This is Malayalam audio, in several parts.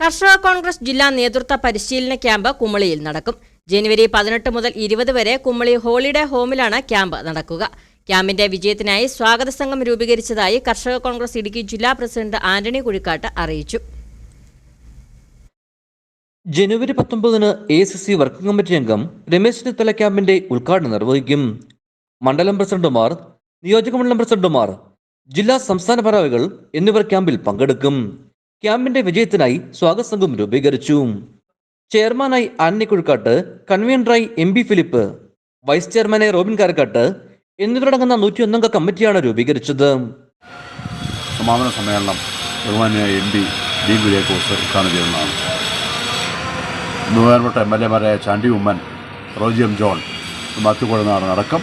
കർഷക കോൺഗ്രസ് ജില്ലാ നേതൃത്വ പരിശീലന ക്യാമ്പ് കുമളിയിൽ നടക്കും. ജനുവരി പതിനെട്ട് മുതൽ ഇരുപത് വരെ കുമളി ഹോളിഡേ ഹോമിലാണ് ക്യാമ്പ് നടക്കുക. ക്യാമ്പിന്റെ വിജയത്തിനായി സ്വാഗത സംഘം രൂപീകരിച്ചതായി കർഷക കോൺഗ്രസ് ഇടുക്കി ജില്ലാ പ്രസിഡന്റ് ആന്റണി കുഴിക്കാട്ട് അറിയിച്ചു. ജനുവരി പത്തൊമ്പതിന് A C C working committee അംഗം രമേശ് ചെന്നിത്തല ക്യാമ്പിന്റെ ഉദ്ഘാടനം നിർവഹിക്കും. മണ്ഡലം പ്രസിഡന്റുമാർ നിയോജക മണ്ഡലം പ്രസിഡന്റുമാർ ജില്ലാ സംസ്ഥാന ഭാരവാഹികൾ എന്നിവർ ക്യാമ്പിൽ പങ്കെടുക്കും. ക്യാമ്പിന്റെ വിജയത്തിനായി സ്വാഗത സംഘം രൂപീകരിച്ചു. ചെയർമാനായി ആന്നി കുഴിക്കാട്ട് കൺവീനറായി എം ബി ഫിലിപ്പ് വൈസ് ചെയർമാനായി റോബിൻ കാരക്കാട്ട് എന്നിവരടങ്ങുന്ന നൂറ്റിയൊന്നംഗ കമ്മിറ്റിയാണ് രൂപീകരിച്ചത്. സമാപന സമ്മേളനം ബഹുമാനായ എം പി ഡി കുര്യാക്കോസ് ഉദ്ഘാടനം ചെയ്യുന്നതാണ്. ബഹുമാനപ്പെട്ട എം എൽ എമാരായ ചാണ്ടി ഉമ്മൻ റോജി എം ജോൺ മാത്യു കുഴനാടൻ അടക്കം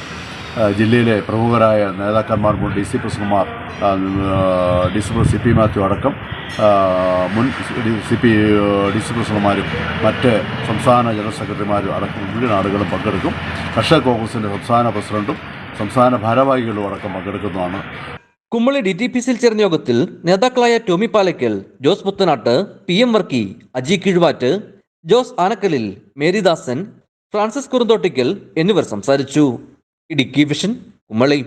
ജില്ലയിലെ പ്രമുഖരായ നേതാക്കന്മാർ D C Prasukumar D C pres C P Mathew അടക്കം മുൻ സി പി ഡി സി പ്രസിഡന്റുമാരും മറ്റ് സംസ്ഥാന ജനറൽ സെക്രട്ടറിമാരും അടക്കം മുഴുവൻ ആളുകളും പങ്കെടുക്കും. കർഷക കോൺഗ്രസിന്റെ സംസ്ഥാന പ്രസിഡന്റും സംസ്ഥാന ഭാരവാഹികളും അടക്കം പങ്കെടുക്കുന്നതാണ്. കുമ്മളി ഡി ടി പി സിയിൽ ചേർന്ന യോഗത്തിൽ നേതാക്കളായ Tomy Palakkal Jose Puthenattu P M Varkey Aji Kizhuvattu Jose ആനക്കലിൽ Marydasan Francis കുറുന്തോട്ടിക്കൽ എന്നിവർ സംസാരിച്ചു. ഇടുക്കി വിഷൻ കുമ്മളി.